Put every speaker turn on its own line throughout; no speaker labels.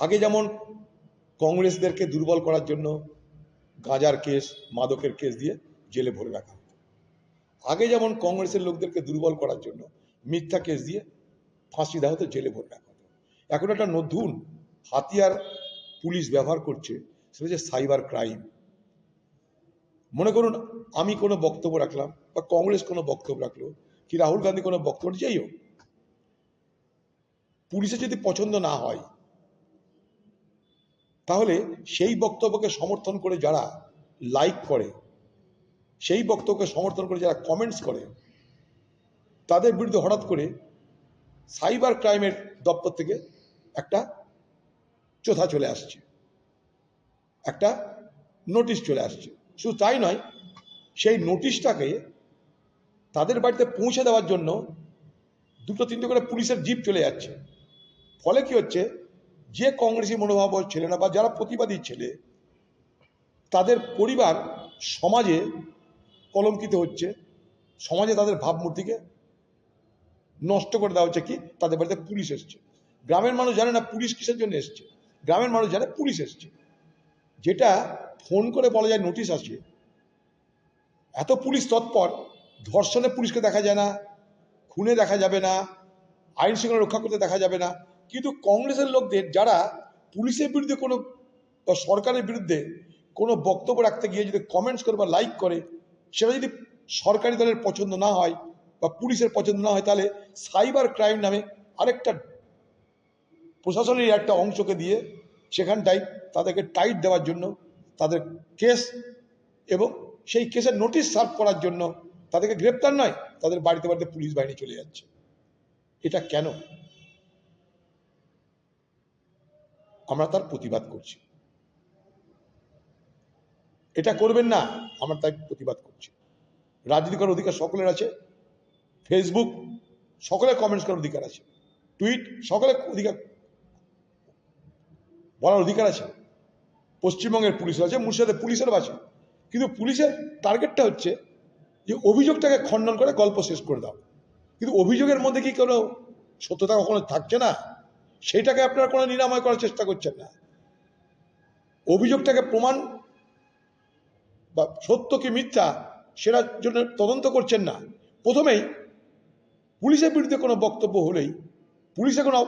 আগে যেমন কংগ্রেসদেরকে দুর্বল করার জন্য গাঁজার কেস, মাদকের কেস দিয়ে জেলে ভরে রাখা হতো। আগে যেমন কংগ্রেসের লোকদেরকে দুর্বল করার জন্য মিথ্যা কেস দিয়ে ফাঁসি দেওয়া হতো, জেলে ভরে রাখা হতো। এখন একটা নতুন হাতিয়ার পুলিশ ব্যবহার করছে, সেটা হচ্ছে সাইবার ক্রাইম। মনে করুন, আমি কোনো বক্তব্য রাখলাম বা কংগ্রেস কোনো বক্তব্য রাখল, কি রাহুল গান্ধী কোনো বক্তব্য যাই হোক। পুলিশের যদি পছন্দ না হয় তাহলে সেই বক্তব্যকে সমর্থন করে যারা লাইক করে, সেই বক্তব্যকে সমর্থন করে যারা কমেন্টস করে, তাদের বিরুদ্ধে হঠাৎ করে সাইবার ক্রাইমের দপ্তর থেকে একটা চোথা চলে আসছে। একটা নোটিশ চলে আসছে। শুধু তাই নয়, সেই নোটিশটাকে তাদের বাড়িতে পৌঁছে দেওয়ার জন্য দুটো তিনটে করে পুলিশের জিপ চলে যাচ্ছে। ফলে কি হচ্ছে? যে কংগ্রেসি মনোভাব ছেলে না বা যারা প্রতিবাদী ছেলে, তাদের পরিবার সমাজে কলঙ্কিত হচ্ছে, সমাজে তাদের ভাবমূর্তিকে নষ্ট করে দেওয়া হচ্ছে কি? তাদের বাড়িতে পুলিশ এসছে। গ্রামের মানুষ জানে না পুলিশ কিসের জন্য এসছে। গ্রামের মানুষ জানে পুলিশ এসছে। যেটা ফোন করে বলা যায় নোটিশ আসছে এত পুলিশ তৎপর, ধর্ষণে পুলিশকে দেখা যায় না, খুনে দেখা যাবে না, আইন শৃঙ্খলা রক্ষা করতে দেখা যাবে না। কিন্তু কংগ্রেসের লোকদের যারা পুলিশের বিরুদ্ধে কোনো বা সরকারের বিরুদ্ধে কোনো বক্তব্য রাখতে গিয়ে যদি কমেন্টস করে বা লাইক করে, সেটা যদি সরকারি দলের পছন্দ না হয় বা পুলিশের পছন্দ না হয়, তাহলে সাইবার ক্রাইম নামে আরেকটা প্রশাসনের একটা অংশকে দিয়ে সেখানটাই তাদেরকে টাইট দেওয়ার জন্য তাদের কেস এবং সেই কেসের নোটিশ সার্ভ করার জন্য তাদেরকে গ্রেপ্তার নয়, তাদের বাড়িতে বাড়িতে পুলিশ বাহিনী চলে যাচ্ছে। এটা কেন? আমরা তার প্রতিবাদ করছি। এটা করবেন না, আমরা তাই প্রতিবাদ করছি। রাজনীতি করার অধিকার সকলের আছে ফেসবুক সকলের কমেন্টস করার অধিকার আছে টুইট সকলের অধিকার বলার অধিকার আছে। পশ্চিমবঙ্গের পুলিশের আছে, মুর্শিদাবাদের পুলিশেরও আছে। কিন্তু পুলিশের টার্গেটটা হচ্ছে যে অভিযোগটাকে খণ্ডন করে গল্প শেষ করে দাও কিন্তু অভিযোগের মধ্যে কি কোনো সত্যতা কখনো থাকছে না? সেটাকে আপনারা কোনো নিরাময় করার চেষ্টা করছেন না। অভিযোগটাকে প্রমাণ বা সত্য কি মিথ্যা সেটার জন্য তদন্ত করছেন না। প্রথমেই পুলিশের বিরুদ্ধে কোনো বক্তব্য হলেই পুলিশের কোনো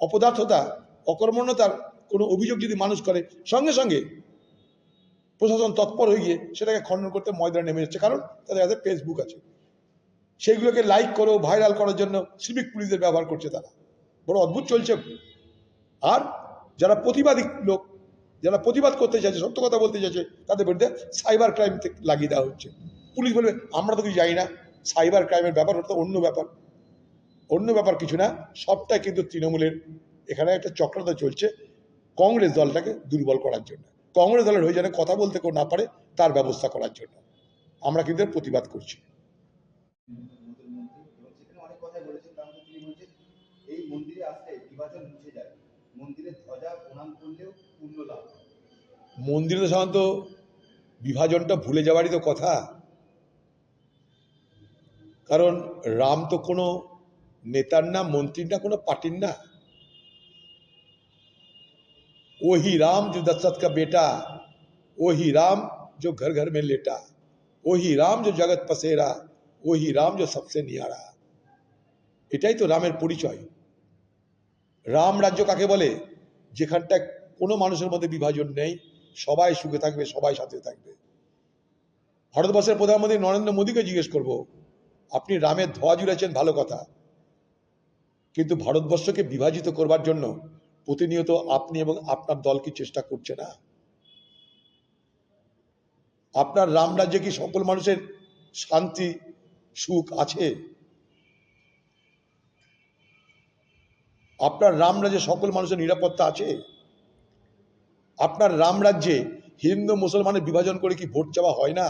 অপদার্থতা, অকর্মণ্যতার কোনো অভিযোগ যদি মানুষ করে, সঙ্গে সঙ্গে প্রশাসন তৎপর হয়ে গিয়ে সেটাকে খণ্ডন করতে ময়দানে নেমে যাচ্ছে কারণ তাদের কাছে ফেসবুক আছে। সেইগুলোকে লাইক করো ভাইরাল করার জন্য সিভিক পুলিশদের ব্যবহার করছে তারা। বড় অদ্ভুত চলছে। আর যারা প্রতিবাদী লোক, যারা প্রতিবাদ করতে চাইছে, সত্য কথা বলতে চাইছে, তাদের বিরুদ্ধে সাইবার ক্রাইম লাগিয়ে দেওয়া হচ্ছে। পুলিশ বলবে, আমরা তো কিছু জানি না। সাইবার ক্রাইমের ব্যাপার, ওটা অন্য ব্যাপার। অন্য ব্যাপার কিছু না। সবটাই কিন্তু তৃণমূলের। এখানে একটা চক্রান্ত চলছে কংগ্রেস দলটাকে দুর্বল করার জন্য। কংগ্রেস দলের হয়ে যেন কথা বলতে কেউ না পারে, তার ব্যবস্থা করার জন্য। আমরা কিন্তু প্রতিবাদ করছি।
মন্দিরে আসলে বিভাজন মুছে যায় মন্দিরে ধ্বজা প্রণাম করলেও পুণ্য লাভ হয়।
মন্দিরে তো সাধারণত বিভাজনটা ভুলে যাওয়ারই তো কথা কারণ রাম তো কোনো নেতার না মন্ত্রীর না কোনো পার্টির না वही राम जो दशरथ का बेटा वही राम जो घर घर में लेटा वही राम जो जगत पसेरा वही राम जो सबसे नियारा এটাই তো রামের পরিচয় রাম রাজ্য কাকে বলে? যেখানটা কোনো মানুষের মধ্যে বিভাজন নেই, সবাই সুখে থাকবে, সবাই সাথে থাকবে। ভারতবর্ষের প্রধানমন্ত্রী নরেন্দ্র মোদীকে জিজ্ঞেস করব, আপনি রামের ধোয়া জুড়েছেন, ভালো কথা। কিন্তু ভারতবর্ষকে বিভাজিত করবার জন্য প্রতিনিয়ত আপনি এবং আপনার দল কি চেষ্টা করছে না? আপনার রাম রাজ্যে কি সকল মানুষের শান্তি, সুখ আছে? আপনার রাম রাজ্যে সকল মানুষের নিরাপত্তা আছে? আপনার রাম রাজ্যে হিন্দু, মুসলমানের বিভাজন করে কি ভোট চাওয়া হয় না?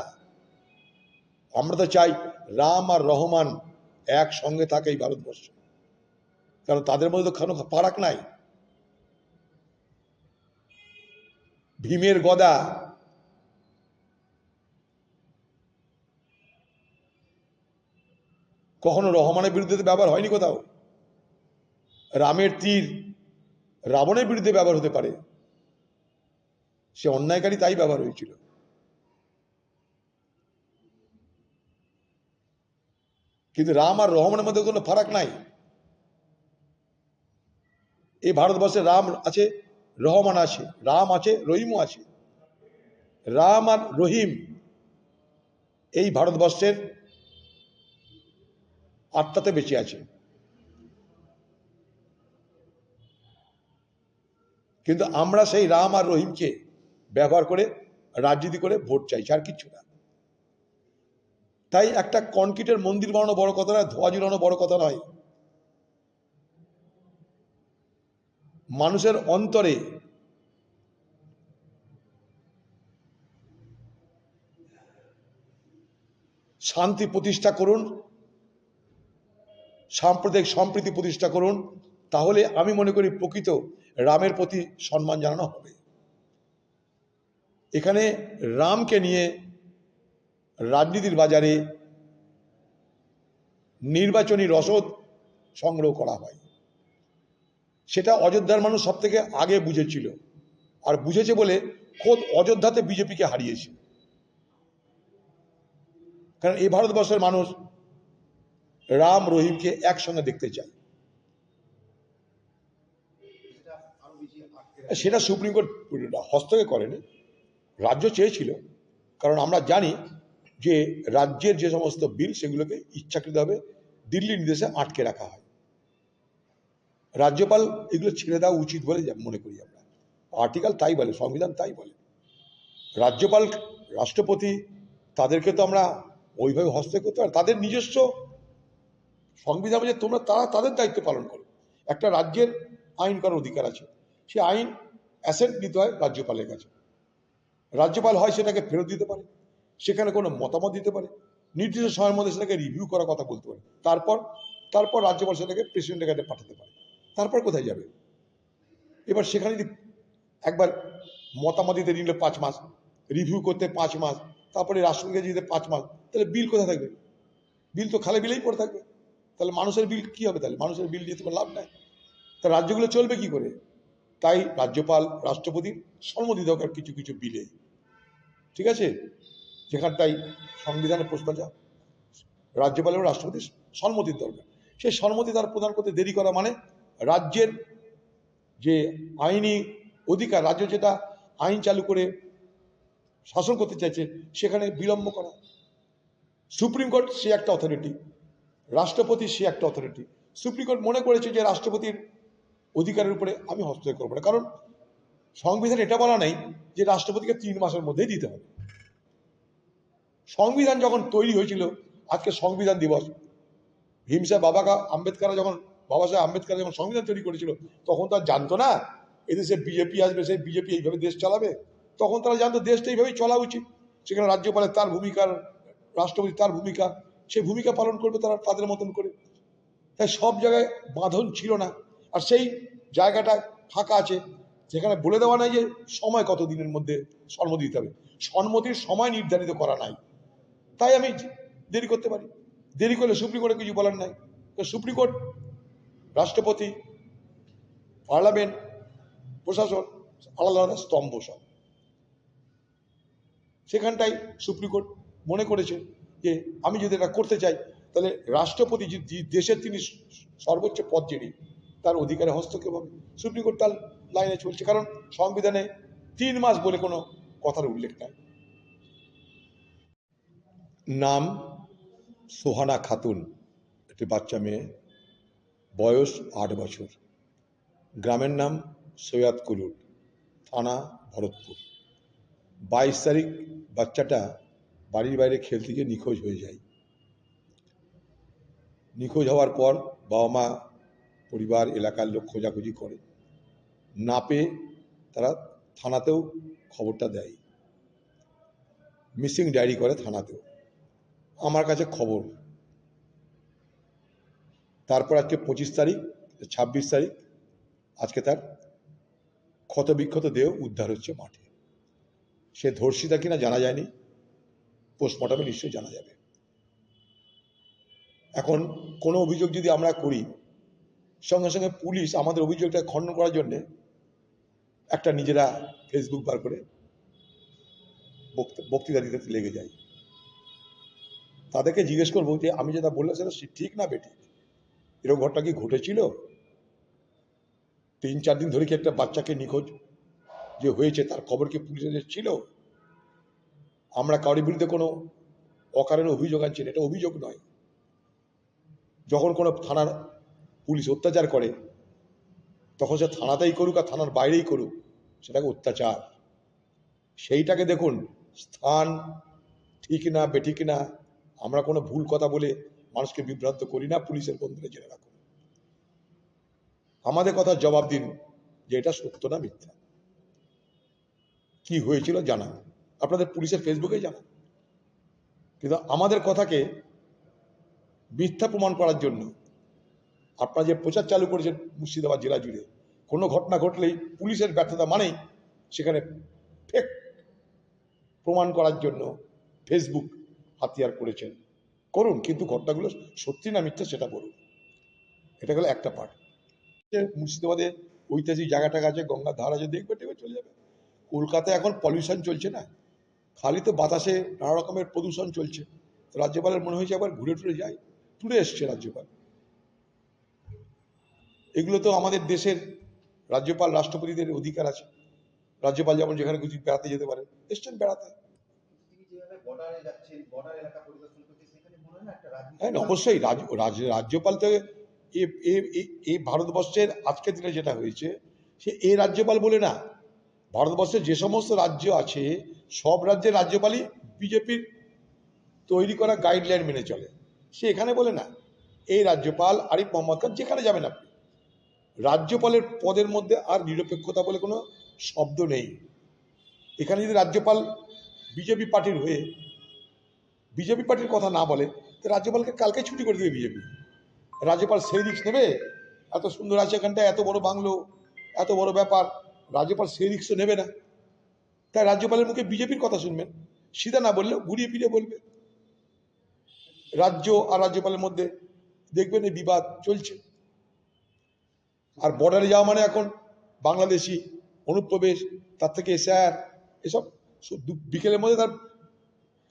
আমরা তো চাই রাম আর রহমান একসঙ্গে থাকে এই ভারতবর্ষ। কারণ তাদের মধ্যে তো কোনো ফারাক নাই। ভীমের গদা কখনো রহমানের বিরুদ্ধে ব্যবহার হয়নি কোথাও। রামের তীর রাবণের বিরুদ্ধে ব্যবহার হতে পারে। সে অন্যায়কারী তাই ব্যবহার হয়েছিল। কিন্তু রাম আর রহমানের মধ্যে কোনো ফারাক নাই। এই ভারতবর্ষে রাম আছে, রহমান আছে, রাম আছে, রহিমও আছে। রাম আর রহিম এই ভারতবর্ষের আত্মাতে বেঁচে আছে। কিন্তু আমরা সেই রাম আর রহিমকে ব্যবহার করে, রাজনীতি করে ভোট চাইছি, আর কিচ্ছু না। তাই একটা কনক্রিটের মন্দির বানানো বড় কথা নয়, ধোয়া ঝুলানো বড় কথা নয়। মানুষের অন্তরে শান্তি প্রতিষ্ঠা করুন, সাম্প্রদায়িক সম্প্রীতি প্রতিষ্ঠা করুন, তাহলে আমি মনে করি প্রকৃত রামের প্রতি সম্মান জানানো হবে। এখানে রামকে নিয়ে রাজনীতির বাজারে নির্বাচনী রসদ সংগ্রহ করা হয়। সেটা অযোধ্যার মানুষ সব থেকে আগে বুঝেছিল আর বুঝেছে বলে খোদ অযোধ্যাতে বিজেপিকে হারিয়েছে। কারণ এই ভারতবর্ষের মানুষ রাম রহিমকে একসঙ্গে দেখতে চায়
সেটা আরও বেশি আটকে
সেটা সুপ্রিম কোর্ট হস্তক্ষেপ করেনি, রাজ্য চেয়েছিল, কারণ আমরা জানি যে রাজ্যের যে সমস্ত বিল সেগুলোকে ইচ্ছাকৃতভাবে দিল্লির নির্দেশে আটকে রাখা হয়। রাজ্যপাল এগুলো ছেড়ে দেওয়া উচিত বলে মনে করি আমরা। আর্টিকেল তাই বলে, সংবিধান তাই বলে। রাজ্যপাল, রাষ্ট্রপতি, তাদেরকে তো আমরা ওইভাবে হস্তক্ষেপ করতে পারি তাদের নিজস্ব সংবিধান যে তোমরা, তারা তাদের দায়িত্ব পালন করো। একটা রাজ্যের আইন করার অধিকার আছে। সে আইন অ্যাসেন্ট নিতে হয় রাজ্যপালের কাছে। রাজ্যপাল হয় সেটাকে ফেরত দিতে পারে, সেখানে কোনো মতামত দিতে পারে, নির্দিষ্ট সময়ের মধ্যে সেটাকে রিভিউ করার কথা বলতে পারে। তারপর তারপর রাজ্যপাল সেটাকে প্রেসিডেন্টের কাছে পাঠাতে পারে। তারপর কোথায় যাবে? এবার সেখানে যদি একবার মতামত দিতে নিল পাঁচ মাস রিভিউ করতে পাঁচ মাস, তারপরে রাষ্ট্রপতিকে দিতে পাঁচ মাস, তাহলে বিল কোথায় থাকবে? বিল তো খালি বিলেই পড়ে থাকবে। তাহলে মানুষের বিল কি হবে তাহলে? মানুষের বিল দিয়ে তো লাভ নাই। তা রাজ্যগুলো চলবে কি করে? তাই রাজ্যপাল রাষ্ট্রপতির সম্মতি দরকার কিছু কিছু বিলে। ঠিক আছে? যেখানটাই সংবিধানের প্রশ্ন যা রাজ্যপাল এবং রাষ্ট্রপতির সম্মতির দরকার। সেই সম্মতি তার প্রদান করতে দেরি করা মানে রাজ্যের যে আইনি অধিকার, রাজ্য যেটা আইন চালু করে শাসন করতে চাইছে, সেখানে বিলম্ব করা। সুপ্রিম কোর্ট সে একটা অথরিটি রাষ্ট্রপতি সে একটা অথরিটি সুপ্রিম কোর্ট মনে করেছে যে রাষ্ট্রপতির অধিকারের উপরে আমি হস্তক্ষেপ করব না। কারণ সংবিধান এটা বলা নেই যে রাষ্ট্রপতিকে তিন মাসের মধ্যেই দিতে হবে। সংবিধান যখন তৈরি হয়েছিল, আজকে সংবিধান দিবস। ভীমসা বাবাকা আম্বেদকার যখন, বাবা সাহেব আম্বেদকার যখন সংবিধান তৈরি করেছিল, তখন তো আর জানতো না, এদেশে বিজেপি আসবে, সেই বিজেপি এইভাবে দেশ চালাবে। তখন তারা জানতো দেশটা এইভাবেই চলা উচিত। সেখানে রাজ্যপালের তার ভূমিকার রাষ্ট্রপতি তার ভূমিকা সেই ভূমিকা পালন করবে তারা, তাদের মতন করে। তাই সব জায়গায় বাঁধন ছিল না। আর সেই জায়গাটা ফাঁকা আছে, যেখানে বলে দেওয়া নাই যে সময় কত দিনের মধ্যে সম্মতি দিতে হবে। সম্মতির সময় নির্ধারিত করা নাই। তাই আমি দেরি করতে পারি। দেরি করলে সুপ্রিম কোর্টে কিছু বলার নাই। তো সুপ্রিম কোর্ট, রাষ্ট্রপতি, পার্লামেন্ট, প্রশাসন, আলাদা আলাদা স্তম্ভ সব। সেখানটাই সুপ্রিম কোর্ট মনে করেছে যে আমি যদি এটা করতে চাই, তাহলে রাষ্ট্রপতি দেশের তিনি সর্বোচ্চ পদ যিনি তার অধিকারে হস্তক্ষেপ হবে। সুপ্রিম কোর্ট তার লাইনে চলছে, কারণ সংবিধানে তিন মাস বলে কোনো কথার উল্লেখ নাই। নাম সোহানা খাতুন, একটি বাচ্চা মেয়ে, বয়স আট বছর। গ্রামের নাম সৈয়দ কুলুট থানা ভরতপুর। বাইশ তারিখ বাচ্চাটা বাড়ির বাইরে খেলতে গিয়ে নিখোঁজ হয়ে যায়। নিখোঁজ হওয়ার পর বাবা মা পরিবার, এলাকার লোক খোঁজাখুঁজি করে। না পেয়ে তারা থানাতেও খবরটা দেয়। মিসিং ডায়েরি করে থানাতেও। আমার কাছে খবর। তারপর আজকে পঁচিশ তারিখ, ছাব্বিশ তারিখ, আজকে তার ক্ষতবিক্ষত দেহ উদ্ধার হচ্ছে মাঠে। সে ধর্ষিতা কিনা জানা যায়নি। পোস্টমর্টমে নিশ্চয়ই জানা যাবে। এখন কোনো অভিযোগ যদি আমরা করি সঙ্গে সঙ্গে পুলিশ আমাদের অভিযোগটা খণ্ডন করার জন্যে একটা নিজেরা ফেসবুক বার করে বক্ত- বক্তৃতা দিতে লেগে যায়। তাদেরকে জিজ্ঞেস করব যে আমি যেটা বললাম সেটা ঠিক না বেঠিক? এরকম ঘটনা কি ঘটেছিল? তিন চার দিন ধরে কি একটা বাচ্চাকে নিখোঁজ যে হয়েছে তার খবর কি পুলিশের ছিল? আমরা কারোর বিরুদ্ধে কোনো অকারণে অভিযোগ আনছি এটা অভিযোগ নয়। যখন কোনো থানার পুলিশ অত্যাচার করে তখন সে থানাতেই করুক আর থানার বাইরেই করুক, সেটাকে অত্যাচার। সেইটাকে দেখুন, স্থান ঠিক না, বেঠিক না, আমরা কোনো ভুল কথা বলে মানুষকে বিভ্রান্ত করি না, পুলিশের বন্ধুরা জেনে রাখুন। আমাদের কথা জবাব দিন যে এটা সত্য না মিথ্যা। কি হয়েছিল জানান। আপনাদের পুলিশের ফেসবুকে জানান। কিন্তু আমাদের কথাকে মিথ্যা প্রমাণ করার জন্য আপনারা যে প্রচার চালু করেছেন মুর্শিদাবাদ জেলা জুড়ে, কোনো ঘটনা ঘটলেই পুলিশের ব্যর্থতা মানেই সেখানে ফেক প্রমাণ করার জন্য ফেসবুক হাতিয়ার করেছেন। করুন, কিন্তু ঘটনাগুলো সত্যি না মিথ্যা সেটা বলুন। এটা গেল একটা পার্ট মুর্শিদাবাদে ঐতিহাসিক জায়গাটা আছে, গঙ্গার ধার আছে, দেখবে টেবে চলে যাবে। কলকাতায় এখন পলিউশন চলছে না। খালি তো বাতাসে নানা রকমের প্রদূষণ চলছে। রাজ্যপালের মনে হয়েছে আবার ঘুরে টুরে যায় টুরে এসছে রাজ্যপাল। এগুলো তো আমাদের দেশের রাজ্যপাল রাষ্ট্রপতিদের অধিকার আছে। রাজ্যপাল যেমন যেখানে খুশি বেড়াতে যেতে পারে, এসছেন বেড়াতে।
হয়
অবশ্যই রাজ- রাজ- রাজ্যপাল তো এই ভারতবর্ষের আজকের দিনে যেটা হয়েছে, সে এ রাজ্যপাল বলে না। ভারতবর্ষের যে সমস্ত রাজ্য আছে, সব রাজ্যের রাজ্যপালই বিজেপির তৈরি করা গাইডলাইন মেনে চলে। সে এখানে বলে না। এই রাজ্যপাল আরিফ মোহাম্মদ খান যেখানে যাবেন আপনি। রাজ্যপালের পদের মধ্যে আর নিরপেক্ষতা বলে কোনো শব্দ নেই। এখানে যদি রাজ্যপাল বিজেপি পার্টির হয়ে বিজেপি পার্টির কথা না বলে, তো রাজ্যপালকে কালকে ছুটি করে দেবে বিজেপি। রাজ্যপাল সেই রিক্স নেবে? এত সুন্দর আছে এখানটা এত বড় বাংলো, এত বড় ব্যাপার, রাজ্যপাল সেই রিক্সও নেবে না। তাই রাজ্যপালের মুখে বিজেপির কথা শুনবেন, সিধা না বললেও ঘুরিয়ে ফিরিয়ে বলবে। রাজ্য আর রাজ্যপালের মধ্যে দেখবেন এই বিবাদ চলছে। আর বর্ডারে যাওয়া মানে এখন বাংলাদেশি অনুপ্রবেশ, তার থেকে এসআর এসব বিকেলের মধ্যে তার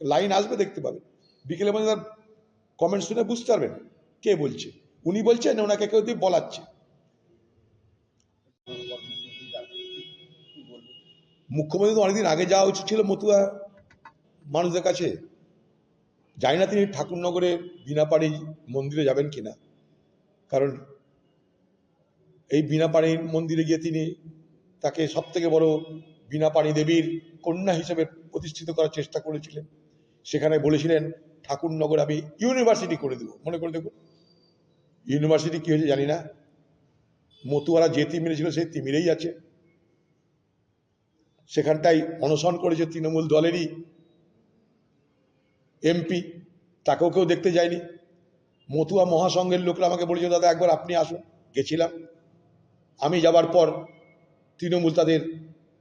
লাইন আসবে দেখতে পাবেন বিকেলের মধ্যে তার কমেন্ট শুনে বুঝতে পারবেন কে বলছে। উনি বলছেন ওনাকে কেউ দিয়ে বলাচ্ছে।
মুখ্যমন্ত্রী
তো অনেকদিন আগে যাওয়া উচিত ছিল মতুয়া মানুষদের কাছে। জানি না তিনি ঠাকুরনগরের বিনাপাড়ি মন্দিরে যাবেন কিনা। কারণ এই বিনাপাড়ি মন্দিরে গিয়ে তিনি তাকে সব থেকে বড় বিনাপাড়ি দেবীর কন্যা হিসেবে প্রতিষ্ঠিত করার চেষ্টা করেছিলেন। সেখানে বলেছিলেন, ঠাকুরনগর আমি ইউনিভার্সিটি করে দেবো। মনে করে দেখুন, ইউনিভার্সিটি কী হয়েছে জানি না। মতুয়ারা যে তিমিরে ছিল সেই তিমিরেই আছে। সেখানটাই অনশন করেছে তৃণমূল দলেরই এমপি। তাকেও কেউ দেখতে যায়নি। মতুয়া মহাসংঘের লোকরা আমাকে বলেছে দাদা, একবার আপনি আসুন। গেছিলাম। আমি যাবার পর তৃণমূল তাদের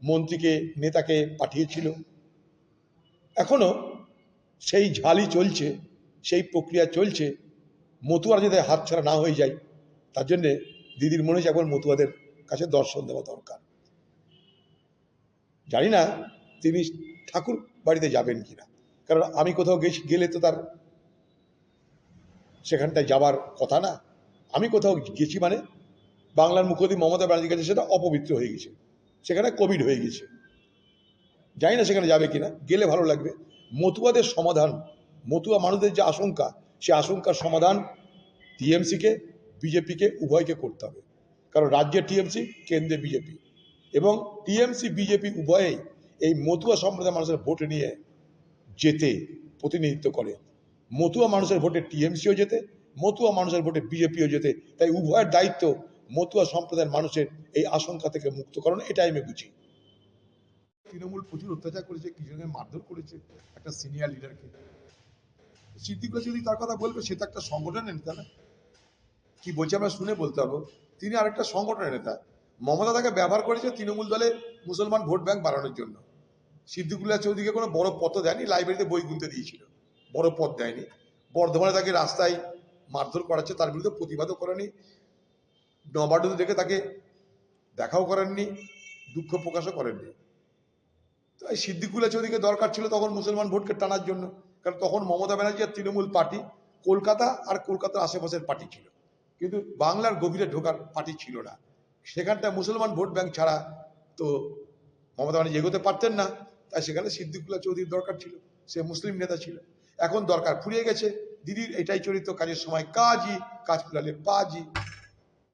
মন্ত্রীকে, নেতাকে পাঠিয়েছিল। এখনও সেই ঝালি চলছে, সেই প্রক্রিয়া চলছে। মতুয়ারা যাতে হাতছাড়া না হয়ে যায়, তার জন্যে দিদির মনে হয়েছে এখন মতুয়াদের কাছে দর্শন দেওয়া দরকার। জানি না তিনি ঠাকুর বাড়িতে যাবেন কিনা, কারণ আমি কোথাও গেছি, গেলে তো তার সেখানটায় যাবার কথা না। আমি কোথাও গেছি মানে বাংলার মুখ্যমন্ত্রী মমতা ব্যানার্জির কাছে সেটা অপবিত্র হয়ে গেছে। সেখানে কোভিড হয়ে গেছে। জানি না সেখানে যাবে কিনা, গেলে ভালো লাগবে। মতুয়াদের সমাধান, মতুয়া মানুষদের যে আশঙ্কা, সে আশঙ্কার সমাধান টিএমসিকে, বিজেপিকে, উভয়কে করতে হবে। কারণ রাজ্যে টিএমসি, কেন্দ্রে বিজেপি। এবং টিএমসি, বিজেপি উভয়েই এই মতুয়া সম্প্রদায়ের মানুষের ভোট নিয়ে যেতে প্রতিনিধিত্ব করে। মতুয়া মানুষের ভোটে টিএমসিও যেতে, মতুয়া মানুষের ভোটে বিজেপিও যেতে। তাই উভয়ের দায়িত্ব মতুয়া সম্প্রদায়ের মানুষের এই আশঙ্কা থেকে মুক্ত কারণ এটাই আমি বুঝি। তৃণমূল প্রচুর অত্যাচার করেছে কিছুজনকে মারধর করেছে একটা সিনিয়র লিডারকে সিদ্দিকুল্লাহ যদি তার কথা বলবে, সে তো একটা সংগঠনের নেতা না। কি বলছে আমরা শুনে বলতে পারব। তিনি আরেকটা সংগঠনের নেতা। মমতা তাকে ব্যবহার করেছে তৃণমূল দলে মুসলমান ভোট ব্যাংক বাড়ানোর জন্য। সিদ্দিকুল্লাহ চৌধুরীকে কোনো বড় তো দেয়নি, লাইব্রেরিতে বই কিনতে দিয়েছিল। বড় পদ দেয়নি। বর্ধমানে তাকে রাস্তায় মারধর করাচ্ছে, তার বিরুদ্ধে প্রতিবাদও করেনি। নবাডুতে দেখে তাকে দেখাও করেননি, দুঃখ প্রকাশও করেননি। তো এই সিদ্দিকুল্লা চৌধুরীকে দরকার ছিল তখন মুসলমান ভোটকে টানার জন্য। কারণ তখন মমতা ব্যানার্জি আর তৃণমূল পার্টি কলকাতা আর কলকাতার আশেপাশের পার্টি ছিল। কিন্তু বাংলার গভীরে ঢোকার পার্টি ছিল না। সেখানটা মুসলমান ভোট ব্যাংক ছাড়া তো মমতা ব্যানার্জি এগোতে পারতেন না। তাই সেখানে সিদ্দিকুল্লাহ চৌধুরীর দরকার ছিল। সে মুসলিম নেতা ছিল। এখন দরকার ফুরিয়ে গেছে। দিদির এটাই চরিত্র, কাজের সময় কাজই, কাজ ফুরালে পাজি